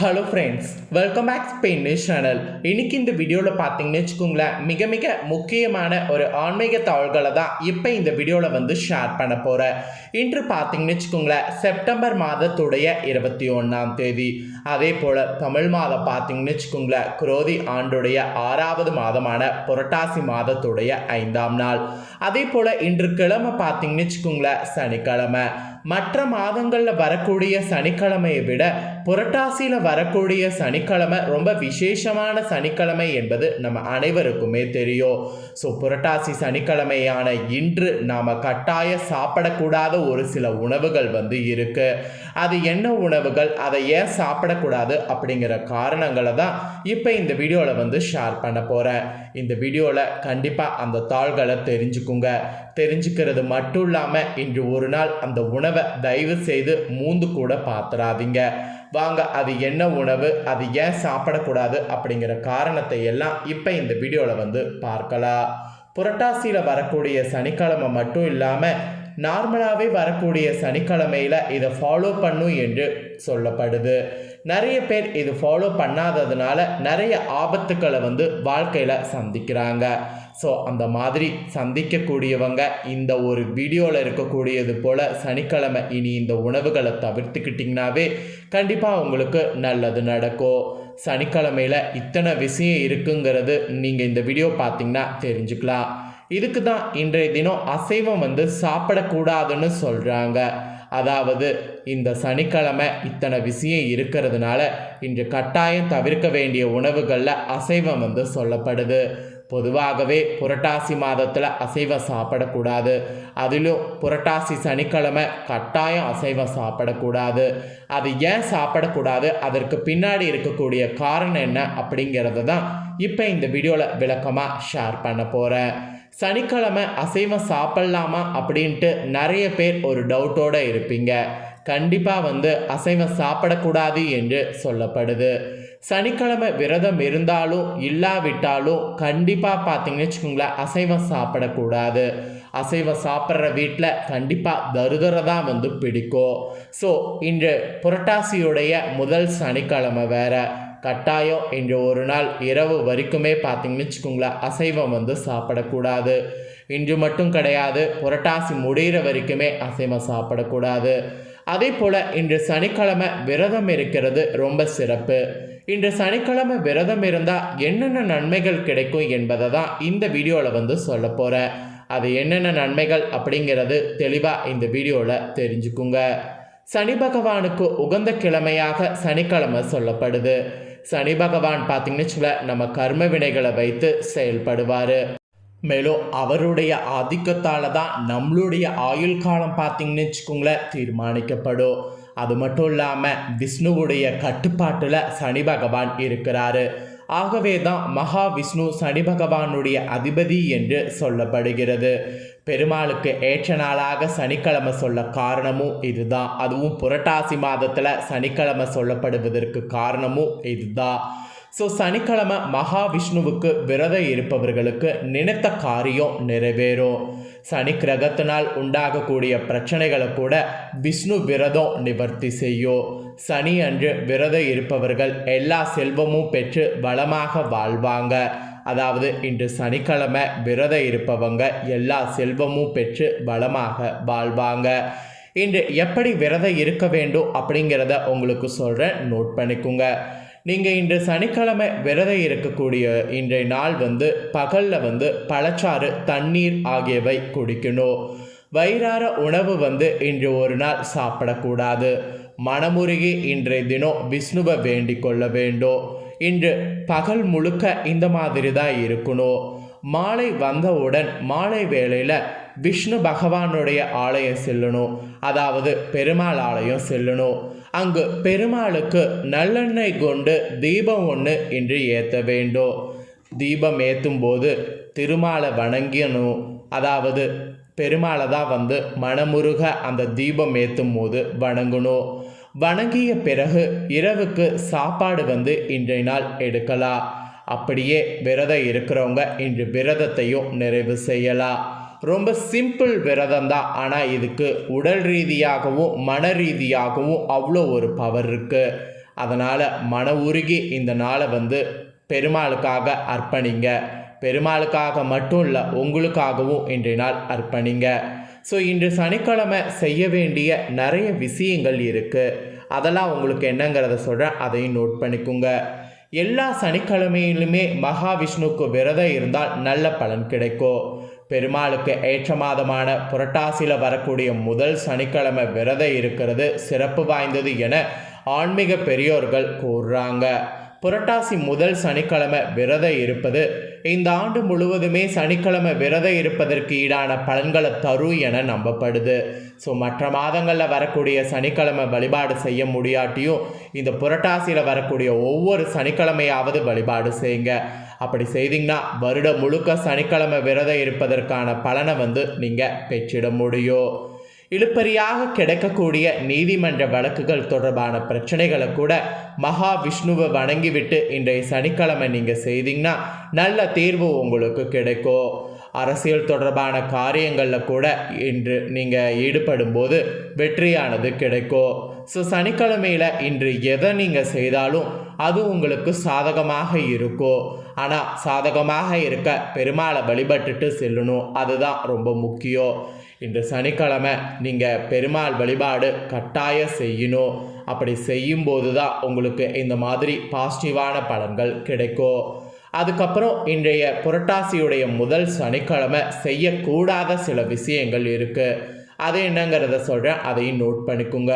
Hello friends welcome back Spain channel இன்னைக்கு இந்த வீடியோவில் பார்த்தீங்கன்னு வச்சுக்கோங்களேன் மிக மிக முக்கியமான ஒரு ஆன்மீக தகவல்களை தான் இப்போ இந்த வீடியோவில் வந்து ஷேர் பண்ண போகிறேன் இன்று பார்த்தீங்கன்னு வச்சுக்கோங்களேன் செப்டம்பர் மாதத்துடைய இருபத்தி ஒன்றாம் தேதி. அதே போல் தமிழ் மாதம் பார்த்தீங்கன்னு வச்சுக்கோங்களேன் குரோதி ஆண்டுடைய ஆறாவது மாதமான புரட்டாசி மாதத்துடைய ஐந்தாம் நாள். அதே போல் இன்று கிழமை பார்த்தீங்கன்னு வச்சுக்கோங்களேன் சனிக்கிழமை. மற்ற மாதங்களில் வரக்கூடிய சனிக்கிழமையை விட புரட்டாசியில் வரக்கூடிய சனிக்கிழமை ரொம்ப விசேஷமான சனிக்கிழமை என்பது நம்ம அனைவருக்குமே தெரியும். ஸோ புரட்டாசி சனிக்கிழமையான இன்று நாம் கட்டாய சாப்பிடக்கூடாத ஒரு சில உணவுகள் வந்து இருக்கு. அது என்ன உணவுகள்? அதை ஏன் சாப்பிடக்கூடாது? அப்படிங்கிற காரணங்களை தான் இப்போ இந்த வீடியோவில் வந்து ஷேர் பண்ண போகிறேன் இந்த வீடியோவில் கண்டிப்பாக அந்த தாள்களை தெரிஞ்சுக்குங்க. தெரிஞ்சுக்கிறது மட்டும் இல்லாமல் இன்று ஒரு நாள் அந்த உணவு தயவு செய்து மூந்து கூட பார்த்துடாதீங்க வாங்க அது என்ன உணவு? அது ஏன் சாப்பிடக்கூடாது? அப்படிங்கிற காரணத்தை எல்லாம் இப்போ இந்த வீடியோவில் வந்து பார்க்கலாம். புரட்டாசியில் வரக்கூடிய சனிக்கிழமை மட்டும் இல்லாமல் நார்மலாகவே வரக்கூடிய சனிக்கிழமையில் இதை ஃபாலோ பண்ணும் என்று சொல்லப்படுது. நிறைய பேர் இது ஃபாலோ பண்ணாததுனால நிறைய ஆபத்துக்களை வந்து வாழ்க்கையில் சந்திக்கிறாங்க. ஸோ அந்த மாதிரி சந்திக்கக்கூடியவங்க இந்த ஒரு வீடியோவில் இருக்கக்கூடியது போல் சனிக்கிழமை இனி இந்த உணவுகளை தவிர்த்துக்கிட்டிங்கனாவே கண்டிப்பாக உங்களுக்கு நல்லது நடக்கும். சனிக்கிழமையில் இத்தனை விஷயம் இருக்குங்கிறது நீங்கள் இந்த வீடியோ பார்த்தீங்கன்னா தெரிஞ்சுக்கலாம். இதுக்கு தான் இன்றைய தினம் அசைவம் வந்து சாப்பிடக்கூடாதுன்னு சொல்கிறாங்க அதாவது இந்த சனிக்கிழமை இத்தனை விஷயம் இருக்கிறதுனால இன்று கட்டாயம் தவிர்க்க வேண்டிய உணவுகளில் அசைவம் வந்து சொல்லப்படுது. பொதுவாகவே புரட்டாசி மாதத்தில் அசைவம் சாப்பிடக்கூடாது. அதிலும் புரட்டாசி சனிக்கிழமை கட்டாயம் அசைவம் சாப்பிடக்கூடாது. அது ஏன் சாப்பிடக்கூடாது? அதற்கு பின்னாடி இருக்கக்கூடிய காரணம் என்ன அப்படிங்கிறத தான் இப்போ இந்த வீடியோவில் விளக்கமாக ஷேர் பண்ண போகிறேன் சனிக்கிழமை அசைவம் சாப்பிட்லாமா அப்படின்ட்டு நிறைய பேர் ஒரு டவுட்டோடு இருப்பீங்க. கண்டிப்பாக வந்து அசைவம் சாப்பிடக்கூடாது என்று சொல்லப்படுது. சனிக்கிழமை விரதம் இருந்தாலும் இல்லாவிட்டாலும் கண்டிப்பாக பார்த்தீங்கன்னு வச்சுக்கோங்களேன் அசைவம் சாப்பிடக்கூடாது. அசைவம் சாப்பிட்ற வீட்டில் கண்டிப்பாக தருதரை தான் வந்து பிடிக்கும். ஸோ இன்று புரட்டாசியுடைய முதல் சனிக்கிழமை வேறு. கட்டாயம் இன்று ஒரு நாள் இரவு வரைக்குமே பார்த்தீங்கன்னு வச்சுக்கோங்களேன் அசைவம் வந்து சாப்பிடக்கூடாது. இன்று மட்டும் கிடையாது புரட்டாசி முடிகிற வரைக்குமே அசைவம் சாப்பிடக்கூடாது. அதே போல் இன்று சனிக்கிழமை விரதம் இருக்கிறது ரொம்ப சிறப்பு. இன்று சனிக்கிழமை விரதம் இருந்தால் என்னென்ன நன்மைகள் கிடைக்கும் என்பதை தான் இந்த வீடியோவில் வந்து சொல்ல போகிறேன் அது என்னென்ன நன்மைகள் அப்படிங்கிறது தெளிவாக இந்த வீடியோவில் தெரிஞ்சுக்குங்க. சனி பகவானுக்கு உகந்த கிழமையாக சனிக்கிழமை சொல்லப்படுது. சனி பகவான் பார்த்தீங்கன்னு வச்சுக்கோங்களேன், நம்ம கர்ம வினைகளை வைத்து செயல்படுவார். மேலும் அவருடைய ஆதிக்கத்தால் தான் நம்மளுடைய ஆயுள் காலம் பார்த்தீங்கன்னு வச்சுக்கோங்களேன் தீர்மானிக்கப்படும். அது மட்டும் இல்லாமல் விஷ்ணுவுடைய கட்டுப்பாட்டில் சனி பகவான் இருக்கிறாரு. ஆகவே தான் மகாவிஷ்ணு சனி பகவானுடைய அதிபதி என்று சொல்லப்படுகிறது. பெருமாளுக்கு ஏற்ற நாளாக சனிக்கிழமை சொல்ல காரணமும் இதுதான். அதுவும் புரட்டாசி மாதத்தில் சனிக்கிழமை சொல்லப்படுவதற்கு காரணமும் இதுதான். ஸோ சனிக்கிழமை மகாவிஷ்ணுவுக்கு விரதம் இருப்பவர்களுக்கு நினைத்த காரியம் நிறைவேறும். சனி கிரகத்தினால் உண்டாகக்கூடிய பிரச்சனைகளை கூட விஷ்ணு விரதம் நிவர்த்தி செய்யும். சனி அன்று விரதம் இருப்பவர்கள் எல்லா செல்வமும் பெற்று வளமாக வாழ்வாங்க. அதாவது இன்று சனிக்கிழமை விரதம் இருப்பவங்க எல்லா செல்வமும் பெற்று வளமாக வாழ்வாங்க. இன்று எப்படி விரதம் இருக்க வேண்டும் அப்படிங்கிறத உங்களுக்கு சொல்கிறேன் நோட் பண்ணிக்கோங்க. நீங்கள் இன்று சனிக்கிழமை விரதம் இருக்கக்கூடிய இன்றைய நாள் வந்து பகலில் வந்து பழச்சாறு தண்ணீர் ஆகியவை குடிக்கணும். வயிறார உணவு வந்து இன்று ஒரு நாள் சாப்பிடக்கூடாது. மனமுருகி இன்றைய தினம் விஷ்ணுவை வேண்டிக் கொள்ள வேண்டும். இன்று பகல் முழுக்க இந்த மாதிரி தான் இருக்கணும். மாலை வந்தவுடன் மாலை வேளையில் விஷ்ணு பகவானுடைய ஆலயம் செல்லணும். அதாவது பெருமாள் ஆலயம் செல்லணும். அங்கு பெருமாளுக்கு நல்லெண்ணெய் கொண்டு தீபம் ஒன்று இன்று ஏற்ற வேண்டும். தீபம் ஏற்றும் போது திருமாலை வணங்கணும் அதாவது பெருமாளை தான் வந்து மனமுருக அந்த தீபம் ஏற்றும் போது வணங்கணும். வணங்கிய பிறகு இரவுக்கு சாப்பாடு வந்து இன்றைய நாள் எடுக்கலாம் அப்படியே விரதம் இருக்கிறவங்க இன்று விரதத்தையும் நிறைவு செய்யலாம் ரொம்ப சிம்பிள் விரதம் தான் ஆனால் இதுக்கு உடல் ரீதியாகவும் மன ரீதியாகவும் அவ்வளோ ஒரு பவர் இருக்குது அதனால் மன உருகி இந்த நாளை வந்து பெருமாளுக்காக அர்ப்பணிங்க. பெருமாளுக்காக மட்டும் இல்லை உங்களுக்காகவும் இன்றைய நாள் அர்ப்பணிங்க. ஸோ இன்று சனிக்கிழமை செய்ய வேண்டிய நிறைய விஷயங்கள் இருக்குது அதெல்லாம் உங்களுக்கு என்னங்கிறத சொல்கிறேன் அதையும் நோட் பண்ணிக்கோங்க. எல்லா சனிக்கிழமையிலுமே மகாவிஷ்ணுவுக்கு விரதம் இருந்தால் நல்ல பலன் கிடைக்கும். பெருமாளுக்கு ஏற்ற மாதமான புரட்டாசியில் வரக்கூடிய முதல் சனிக்கிழமை விரதம் இருக்கிறது சிறப்பு வாய்ந்தது என ஆன்மீக பெரியோர்கள் கூறுறாங்க. புரட்டாசி முதல் சனிக்கிழமை விரதம் இருப்பது இந்த ஆண்டு முழுவதுமே சனிக்கிழமை விரதம் இருப்பதற்கு ஈடான பலன்களை தரும் என நம்பப்படுது. ஸோ மற்ற மாதங்களில் வரக்கூடிய சனிக்கிழமை வழிபாடு செய்ய முடியாட்டியும் இந்த புரட்டாசியில் வரக்கூடிய ஒவ்வொரு சனிக்கிழமையாவது வழிபாடு செய்யுங்க. அப்படி செய்தீங்கன்னா வருடம் முழுக்க சனிக்கிழமை விரதம் இருப்பதற்கான பலனை வந்து நீங்கள் பெற்றிட முடியும். இழுப்பறியாக கிடைக்கக்கூடிய நீதிமன்ற வழக்குகள் தொடர்பான பிரச்சனைகளை கூட மகாவிஷ்ணுவை வணங்கிவிட்டு இன்றைய சனிக்கிழமை நீங்கள் செய்தீங்கன்னா நல்ல தீர்வு உங்களுக்கு கிடைக்கும். அரசியல் தொடர்பான காரியங்களில் கூட இன்று நீங்கள் ஈடுபடும் போது வெற்றியானது கிடைக்கும். ஸோ சனிக்கிழமையில் இன்று எதை நீங்கள் செய்தாலும் அது உங்களுக்கு சாதகமாக இருக்கும். ஆனால் சாதகமாக இருக்க பெருமாளை வழிபட்டுட்டு செல்லணும். அதுதான் ரொம்ப முக்கியம். இன்று சனிக்கிழமை நீங்கள் பெருமாள் வழிபாடு கட்டாயம் செய்யணும். அப்படி செய்யும்போது தான் உங்களுக்கு இந்த மாதிரி பாசிட்டிவான பலன்கள் கிடைக்கும். அதுக்கப்புறம் இன்றைய புரட்டாசியுடைய முதல் சனிக்கிழமை செய்யக்கூடாத சில விஷயங்கள் இருக்குது அது என்னங்கிறத சொல்கிறேன் அதையும் நோட் பண்ணிக்கோங்க.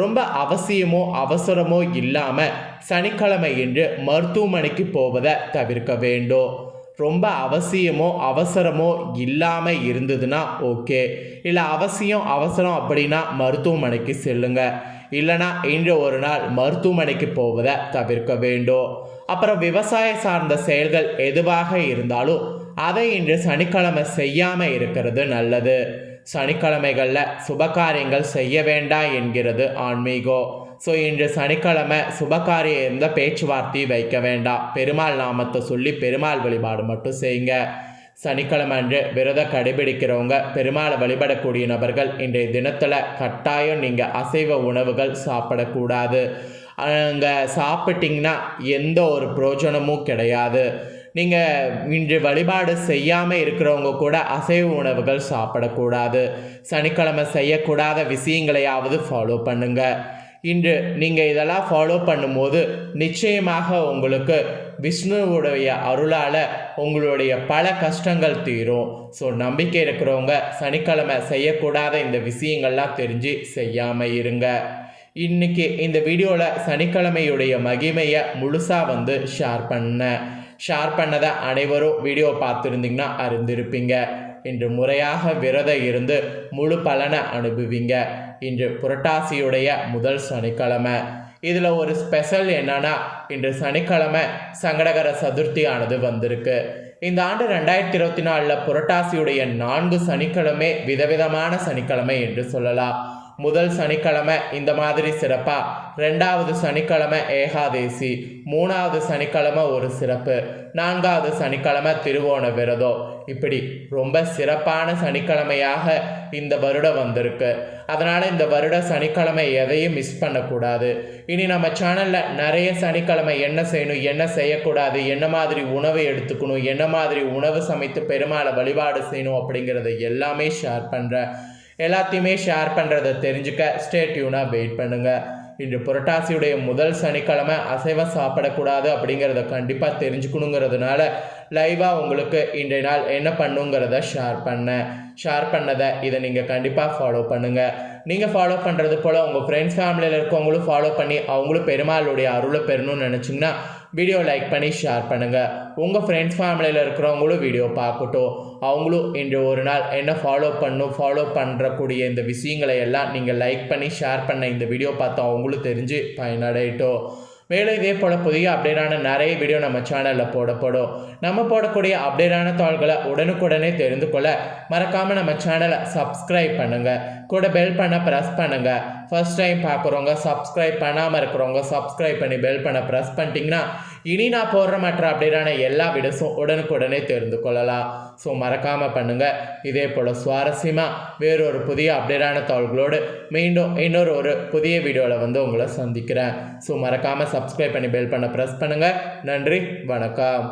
ரொம்ப அவசியமோ அவசரமோ இல்லாமல் சனிக்கிழமை என்று மருத்துவமனைக்கு போவதை தவிர்க்க வேண்டும். ரொம்ப அவசியமோ அவசரமோ இல்லாமல் இருந்ததுன்னா ஓகே. இல்லை அவசியம் அவசரம் அப்படின்னா மருத்துவமனைக்கு செல்லுங்க. இல்லைனா இன்று ஒரு நாள் மருத்துவமனைக்கு போவதை தவிர்க்க வேண்டும். அப்புறம் விவசாய சார்ந்த செயல்கள் எதுவாக இருந்தாலும் அதை இன்று சனிக்கிழமை செய்யாமல் இருக்கிறது நல்லது. சனிக்கிழமைகளில் சுபகாரியங்கள் செய்ய வேண்டாம் என்கிறது ஆன்மீகம். ஸோ இன்று சனிக்கிழமை சுபகாரியம் எந்த பேச்சுவார்த்தையும் வைக்க வேண்டாம். பெருமாள் நாமத்தை சொல்லி பெருமாள் வழிபாடு மட்டும் செய்யுங்க. சனிக்கிழமை அன்று விரதம் கடைபிடிக்கிறவங்க பெருமாளை வழிபடக்கூடிய நபர்கள் இன்றைய தினத்தில் கட்டாயம் நீங்கள் அசைவ உணவுகள் சாப்பிடக்கூடாது. அங்கே சாப்பிட்டிங்கன்னா எந்த ஒரு பிரயோஜனமும் கிடையாது. நீங்கள் இன்று வழிபாடு செய்யாமல் இருக்கிறவங்க கூட அசைவ உணவுகள் சாப்பிடக்கூடாது. சனிக்கிழமை செய்யக்கூடாத விஷயங்களையாவது ஃபாலோ பண்ணுங்கள் இன்று நீங்கள் இதெல்லாம் ஃபாலோ பண்ணும்போது நிச்சயமாக உங்களுக்கு விஷ்ணுவுடைய அருளால் உங்களுடைய பல கஷ்டங்கள் தீரும். ஸோ நம்பிக்கை இருக்கிறவங்க சனிக்கிழமை செய்யக்கூடாத இந்த விஷயங்கள்லாம் தெரிஞ்சு செய்யாமல் இருங்க. இன்னைக்கு இந்த வீடியோவில் சனிக்கிழமையுடைய மகிமையை முழுசாக வந்து ஷேர் பண்ணேன். ஷேர் பண்ணதை அனைவரும் வீடியோ பார்த்துருந்தீங்கன்னா அறிந்திருப்பீங்க. இன்று முறையாக விரதம் இருந்து முழு பலனை அனுபவிங்க. இன்று புரட்டாசியுடைய முதல் சனிக்கிழமை. இதில் ஒரு ஸ்பெஷல் என்னன்னா இன்று சனிக்கிழமை சங்கடகர சதுர்த்தியானது வந்திருக்கு. இந்த ஆண்டு ரெண்டாயிரத்தி இருபத்தி நாலில் புரட்டாசியுடைய நான்கு சனிக்கிழமை விதவிதமான சனிக்கிழமை என்று சொல்லலாம். முதல் சனிக்கிழமை இந்த மாதிரி சிறப்பாக ரெண்டாவது சனிக்கிழமை ஏகாதேசி. மூணாவது சனிக்கிழமை ஒரு சிறப்பு. நான்காவது சனிக்கிழமை திருவோண விரதம். இப்படி ரொம்ப சிறப்பான சனிக்கிழமையாக இந்த வருடம் வந்திருக்கு. அதனால் இந்த வருட சனிக்கிழமை எதையும் மிஸ் பண்ணக்கூடாது. இனி நம்ம சேனலில் நிறைய சனிக்கிழமை என்ன செய்யணும் என்ன செய்யக்கூடாது என்ன மாதிரி உணவு எடுத்துக்கணும் என்ன மாதிரி உணவு சமைத்து பெருமாளை வழிபாடு செய்யணும் அப்படிங்கிறத எல்லாமே ஷேர் பண்ணுறேன் எல்லாத்தையுமே ஷேர் பண்ணுறதை தெரிஞ்சுக்க ஸ்டே டியூனாக வெயிட் பண்ணுங்கள் இன்று புரட்டாசியுடைய முதல் சனிக்கிழமை அசைவம் சாப்பிடக்கூடாது அப்படிங்கிறத கண்டிப்பாக தெரிஞ்சுக்கணுங்கிறதுனால லைவாக உங்களுக்கு இன்றைய நாள் என்ன பண்ணுங்கிறத ஷேர் பண்ணேன். ஷேர் பண்ணதை இதை நீங்கள் கண்டிப்பாக ஃபாலோ பண்ணுங்கள் நீங்கள் ஃபாலோ பண்ணுறது போல் உங்கள் ஃப்ரெண்ட்ஸ் ஃபேமிலியில் இருக்கவங்களும் ஃபாலோ பண்ணி அவங்களும் பெருமாளுடைய அருளை பெறணும்னு நினச்சிங்கன்னா வீடியோ லைக் பண்ணி ஷேர் பண்ணுங்கள் உங்கள் ஃப்ரெண்ட்ஸ் ஃபேமிலியில் இருக்கிறவங்களும் வீடியோ பார்க்கட்டும். அவங்களும் இன்று ஒரு நாள் என்ன ஃபாலோ பண்ணும் ஃபாலோ பண்ணுறக்கூடிய இந்த விஷயங்களை எல்லாம் நீங்கள் லைக் பண்ணி ஷேர் பண்ண இந்த வீடியோ பார்த்து அவங்களும் தெரிஞ்சு பயனடையட்டும். மேலும் இதே போல் புதிய அப்டேட்டான நிறைய வீடியோ நம்ம சேனலில் போடப்படும். நம்ம போடக்கூடிய அப்டேட்டான தாள்களை உடனுக்குடனே தெரிந்து கொள்ள மறக்காமல் நம்ம சேனலை சப்ஸ்கிரைப் பண்ணுங்கள் கூட பெல் பண்ண ப்ரெஸ் பண்ணுங்கள் ஃபர்ஸ்ட் டைம் பார்க்குறவங்க சப்ஸ்கிரைப் பண்ணாமல் இருக்கிறவங்க சப்ஸ்கிரைப் பண்ணி பெல் பண்ண ப்ரெஸ் பண்ணிட்டீங்கன்னா இனி நான் போடுற மற்ற அப்டேட்டான எல்லா வீடியோஸும் உடனுக்குடனே தெரிந்து கொள்ளலாம். ஸோ மறக்காமல் பண்ணுங்கள் இதே போல் சுவாரஸ்யமாக வேறொரு புதிய அப்டேட்டான தகவல்களோடு மீண்டும் இன்னொரு ஒரு புதிய வீடியோவில் வந்து உங்களை சந்திக்கிறேன். ஸோ மறக்காமல் சப்ஸ்கிரைப் பண்ணி பெல் பண்ண ப்ரெஸ் பண்ணுங்கள் நன்றி வணக்கம்.